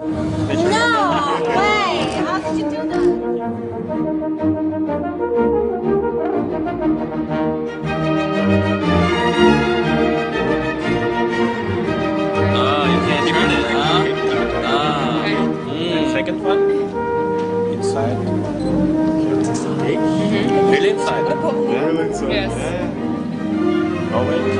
No way! How did you do that? Ah, you can't turn it. Ah, ah. Mm. Second one. Inside. Really inside? Really inside. Yes. Oh wait.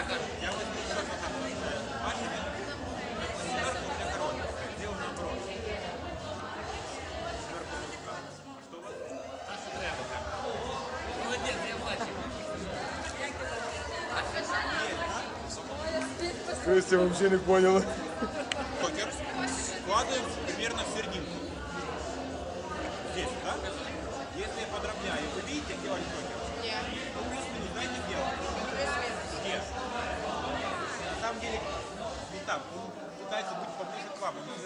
Так нечестно. Костя вообще не понял. Джокер. Вкладываем примерно в серединку. Здесь, да? Если я подровняю, вы видите, где ваш Джокер? Нет. Ну, плюс-минус, знаете, где? Здесь. На самом деле, не так. Он пытается быть поближе к вам, он раз.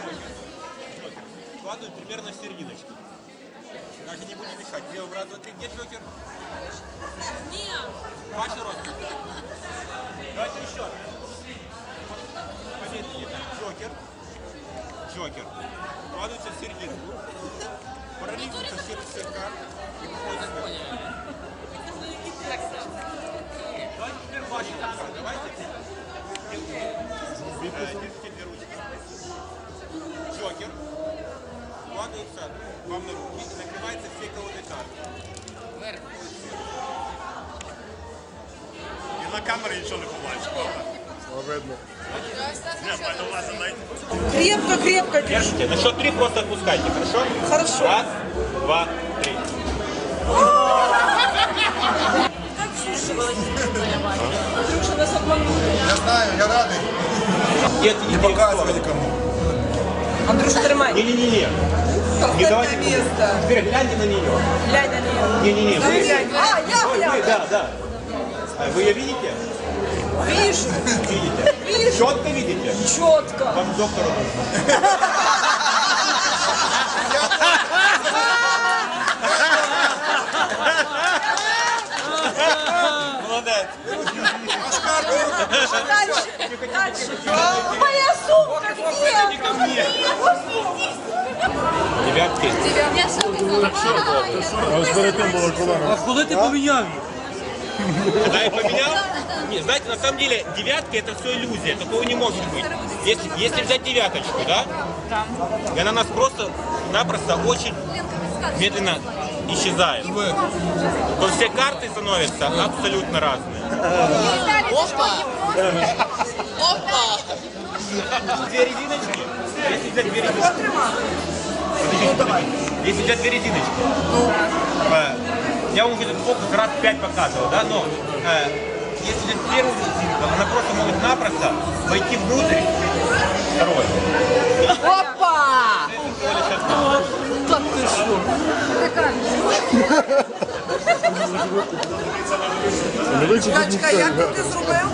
Джокер. Джокер. Вкладываем примерно в серединочку. Даже не будем мешать. Где раз, два, три. Где Джокер? Ваши родственники. Давайте еще. Помедленнее. Джокер. Джокер Вкладывается в серединку. Параллельно через слегка. И выходит сверху. Давайте теперь ваши руки. Давайте. Э, Держите две ручки. Джокер. Вкладывается вам на руки и накрывается всей колодой карты. І на камері нічого не побачиш, правда? А видно. Крепко, крепко. Держите. На счет три просто отпускайте, хорошо? Хорошо. Раз, два, три. Андрюша нас обманули. Я знаю, я радий. Нет, Не показывай никому. Андрюша, тримай. Не-не-не. Не Подходь давайте. место. Теперь гляньте на нее. Глянь на нее. Не-не-не. А, я гляну. да, да. А Вы ее видите? Вижу. Видите? Вижу. Четко видите? Четко. Вам доктору нужно. Молодец. Дальше. Дальше. Моя сумка где? Девятки. А була колона. Коли ти поміняв їх? Да, я знаете, на самом деле девятка это все иллюзия, такого не может быть. Если, если взять девяточку, да? И она нас просто-напросто очень медленно исчезает. То все карты становятся абсолютно разные. Две резиночки. Если взять две резиночки. Если взять две резиночки. э, я вам уже этот фокус раз пять показывал, да, но э, если первую резинку, она просто может напросто войти внутрь второй. Опа! Так ты тут Качка, як ти зробив?